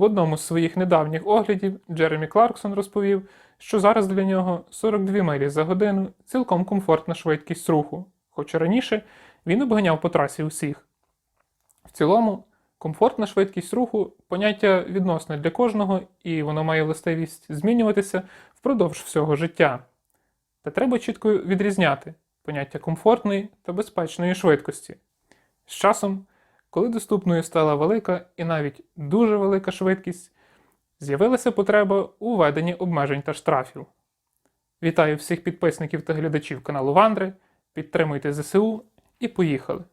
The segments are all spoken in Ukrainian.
В одному з своїх недавніх оглядів Джеремі Кларксон розповів, що зараз для нього 42 милі за годину цілком комфортна швидкість руху, хоча раніше він обганяв по трасі усіх. В цілому, комфортна швидкість руху поняття відносне для кожного, і воно має властивість змінюватися впродовж всього життя. Та треба чітко відрізняти поняття комфортної та безпечної швидкості. З часом, коли доступною стала велика і навіть дуже велика швидкість, з'явилася потреба у введенні обмежень та штрафів. Вітаю всіх підписників та глядачів каналу Вандри. Підтримуйте ЗСУ і поїхали!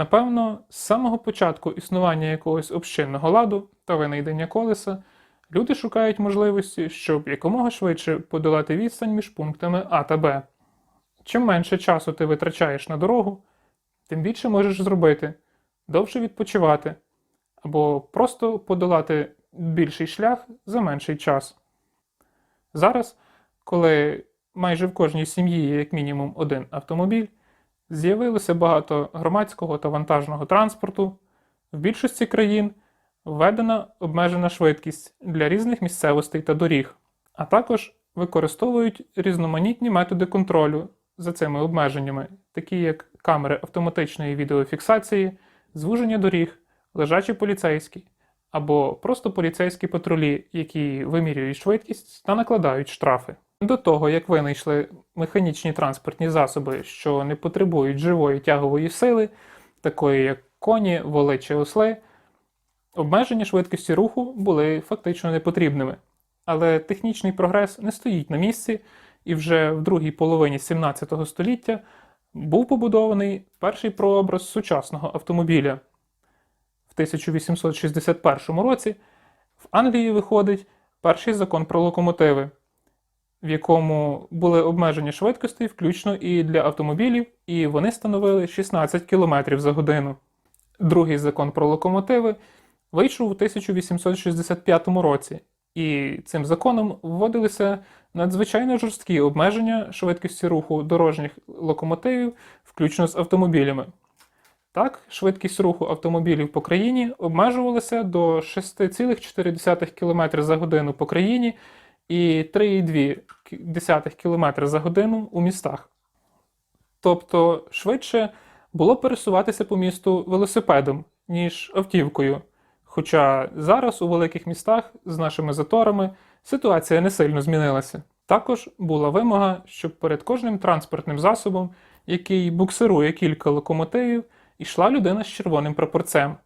Напевно, з самого початку існування якогось общинного ладу та винайдення колеса люди шукають можливості, щоб якомога швидше подолати відстань між пунктами А та Б. Чим менше часу ти витрачаєш на дорогу, тим більше можеш зробити, довше відпочивати або просто подолати більший шлях за менший час. Зараз, коли майже в кожній сім'ї є як мінімум один автомобіль, З'явилося багато громадського та вантажного транспорту. В більшості країн введена обмежена швидкість для різних місцевостей та доріг, а також використовують різноманітні методи контролю за цими обмеженнями, такі як камери автоматичної відеофіксації, звуження доріг, лежачі поліцейські або просто поліцейські патрулі, які вимірюють швидкість та накладають штрафи. До того, як винайшли механічні транспортні засоби, що не потребують живої тягової сили, такої як коні, воли чи осли, обмеження швидкості руху були фактично непотрібними. Але технічний прогрес не стоїть на місці, і вже в другій половині 17 століття був побудований перший прообраз сучасного автомобіля. В 1861 році в Англії виходить перший закон про локомотиви в якому були обмежені швидкості, включно і для автомобілів, і вони становили 16 км за годину. Другий закон про локомотиви вийшов у 1865 році, і цим законом вводилися надзвичайно жорсткі обмеження швидкості руху дорожніх локомотивів, включно з автомобілями. Так, швидкість руху автомобілів по країні обмежувалася до 6,4 км за годину по країні і 3,2 км за годину у містах. Тобто швидше було пересуватися по місту велосипедом, ніж автівкою. Хоча зараз у великих містах з нашими заторами ситуація не сильно змінилася. Також була вимога, щоб перед кожним транспортним засобом, який буксирує кілька локомотивів, йшла людина з червоним прапорцем.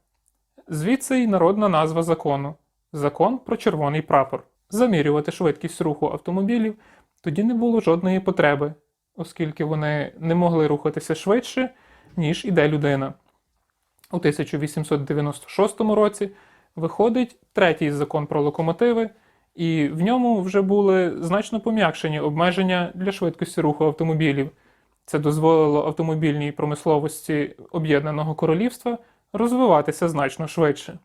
Звідси й народна назва закону Закон про червоний прапор замірювати швидкість руху автомобілів, тоді не було жодної потреби, оскільки вони не могли рухатися швидше, ніж іде людина. У 1896 році виходить третій закон про локомотиви, і в ньому вже були значно пом'якшені обмеження для швидкості руху автомобілів. Це дозволило автомобільній промисловості Об'єднаного Королівства розвиватися значно швидше.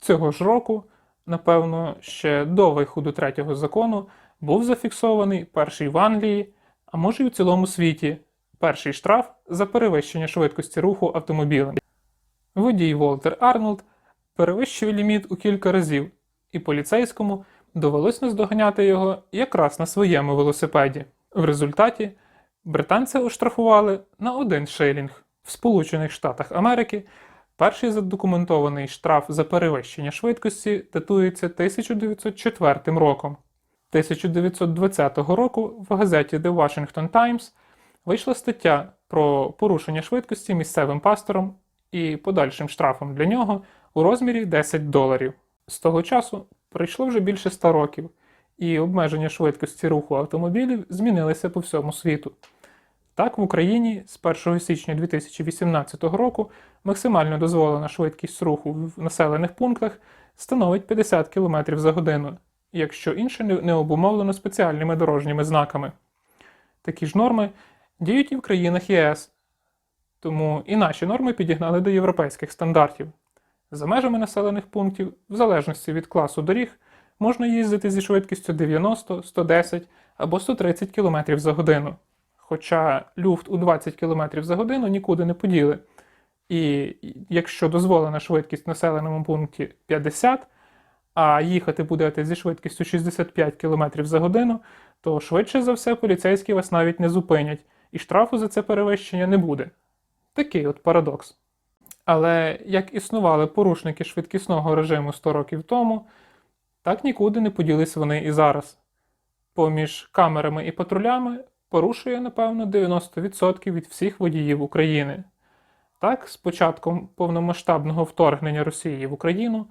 Цього ж року напевно, ще до виходу третього закону був зафіксований перший в Англії, а може й у цілому світі, перший штраф за перевищення швидкості руху автомобілем. Водій Волтер Арнольд перевищив ліміт у кілька разів, і поліцейському довелось наздоганяти його якраз на своєму велосипеді. В результаті британця оштрафували на один шилінг. В Сполучених Штатах Америки Перший задокументований штраф за перевищення швидкості датується 1904 роком. 1920 року в газеті The Washington Times вийшла стаття про порушення швидкості місцевим пастором і подальшим штрафом для нього у розмірі 10 доларів. З того часу пройшло вже більше 100 років, і обмеження швидкості руху автомобілів змінилися по всьому світу. Так, в Україні з 1 січня 2018 року максимально дозволена швидкість руху в населених пунктах становить 50 км за годину, якщо інше не обумовлено спеціальними дорожніми знаками. Такі ж норми діють і в країнах ЄС, тому і наші норми підігнали до європейських стандартів. За межами населених пунктів, в залежності від класу доріг, можна їздити зі швидкістю 90, 110 або 130 км за годину. Хоча люфт у 20 км за годину нікуди не поділи. І якщо дозволена швидкість в населеному пункті 50, а їхати будете зі швидкістю 65 км за годину, то швидше за все поліцейські вас навіть не зупинять, і штрафу за це перевищення не буде. Такий от парадокс. Але як існували порушники швидкісного режиму 100 років тому, так нікуди не поділись вони і зараз. Поміж камерами і патрулями порушує, напевно, 90% від всіх водіїв України. Так, з початком повномасштабного вторгнення Росії в Україну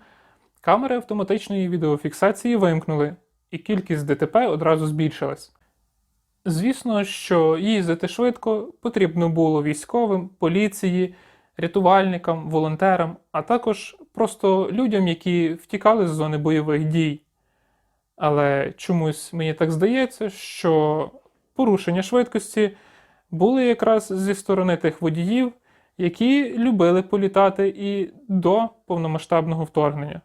камери автоматичної відеофіксації вимкнули, і кількість ДТП одразу збільшилась. Звісно, що їздити швидко потрібно було військовим, поліції, рятувальникам, волонтерам, а також просто людям, які втікали з зони бойових дій. Але чомусь мені так здається, що порушення швидкості були якраз зі сторони тих водіїв, які любили політати і до повномасштабного вторгнення.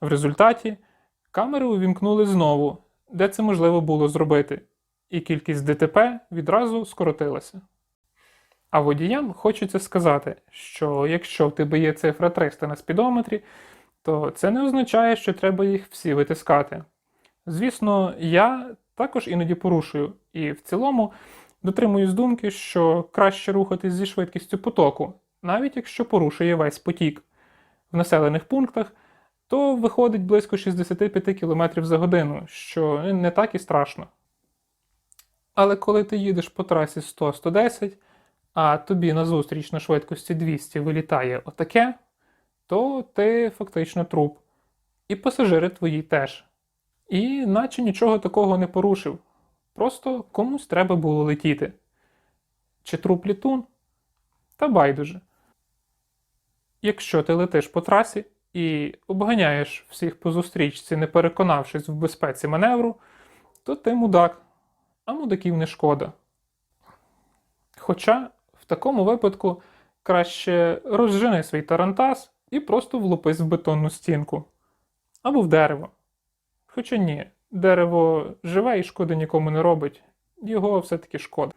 В результаті камери увімкнули знову, де це можливо було зробити, і кількість ДТП відразу скоротилася. А водіям хочеться сказати, що якщо в тебе є цифра 300 на спідометрі, то це не означає, що треба їх всі витискати. Звісно, я також іноді порушую, і в цілому дотримуюсь думки, що краще рухатись зі швидкістю потоку, навіть якщо порушує весь потік. В населених пунктах то виходить близько 65 км за годину, що не так і страшно. Але коли ти їдеш по трасі 100-110, а тобі назустріч на швидкості 200 вилітає отаке, то ти фактично труп. І пасажири твої теж. І наче нічого такого не порушив. Просто комусь треба було летіти. Чи труп літун? Та байдуже. Якщо ти летиш по трасі і обганяєш всіх по зустрічці, не переконавшись в безпеці маневру, то ти мудак, а мудаків не шкода. Хоча в такому випадку краще розжени свій тарантас і просто влупись в бетонну стінку або в дерево. Хоча ні, дерево живе і шкоди нікому не робить, його все-таки шкода.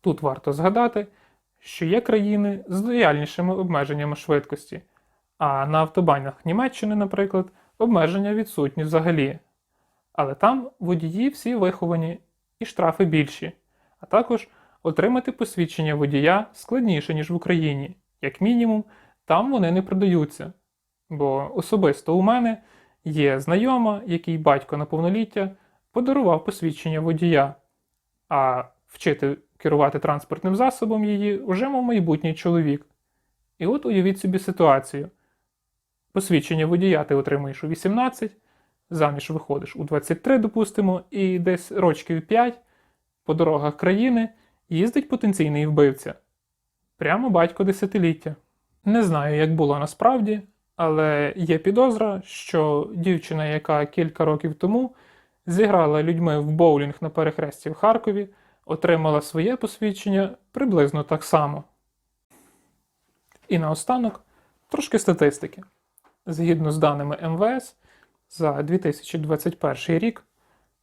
Тут варто згадати, що є країни з лояльнішими обмеженнями швидкості, а на автобанях Німеччини, наприклад, обмеження відсутні взагалі. Але там водії всі виховані і штрафи більші, а також отримати посвідчення водія складніше, ніж в Україні. Як мінімум, там вони не продаються. Бо особисто у мене є знайома, який батько на повноліття подарував посвідчення водія, а вчити керувати транспортним засобом її вже мав майбутній чоловік. І от уявіть собі ситуацію. Посвідчення водія ти отримуєш у 18, заміж виходиш у 23, допустимо, і десь рочків 5 по дорогах країни їздить потенційний вбивця. Прямо батько десятиліття. Не знаю, як було насправді, але є підозра, що дівчина, яка кілька років тому зіграла людьми в боулінг на перехресті в Харкові, отримала своє посвідчення приблизно так само. І наостанок трошки статистики. Згідно з даними МВС, за 2021 рік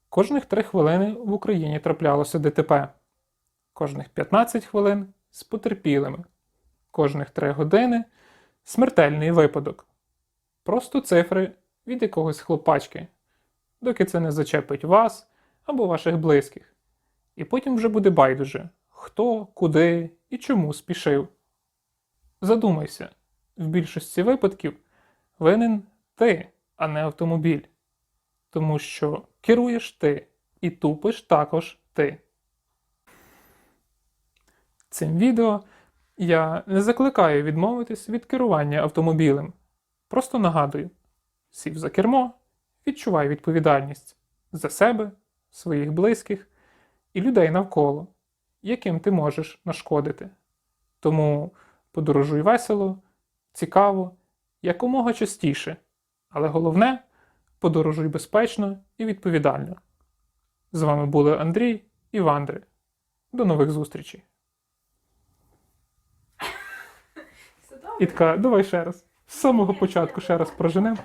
кожних 3 хвилини в Україні траплялося ДТП, кожних 15 хвилин з потерпілими, кожних 3 години смертельний випадок. Просто цифри від якогось хлопачки, доки це не зачепить вас або ваших близьких. І потім вже буде байдуже, хто, куди і чому спішив. Задумайся, в більшості випадків винен ти, а не автомобіль. Тому що керуєш ти і тупиш також ти. Цим відео я не закликаю відмовитись від керування автомобілем. Просто нагадую: сів за кермо, відчувай відповідальність за себе, своїх близьких і людей навколо, яким ти можеш нашкодити. Тому подорожуй весело, цікаво, якомога частіше, але головне подорожуй безпечно і відповідально. З вами були Андрій і Вандри. До нових зустрічей. Все добре? І така, давай ще раз. З самого початку ще раз проженемо.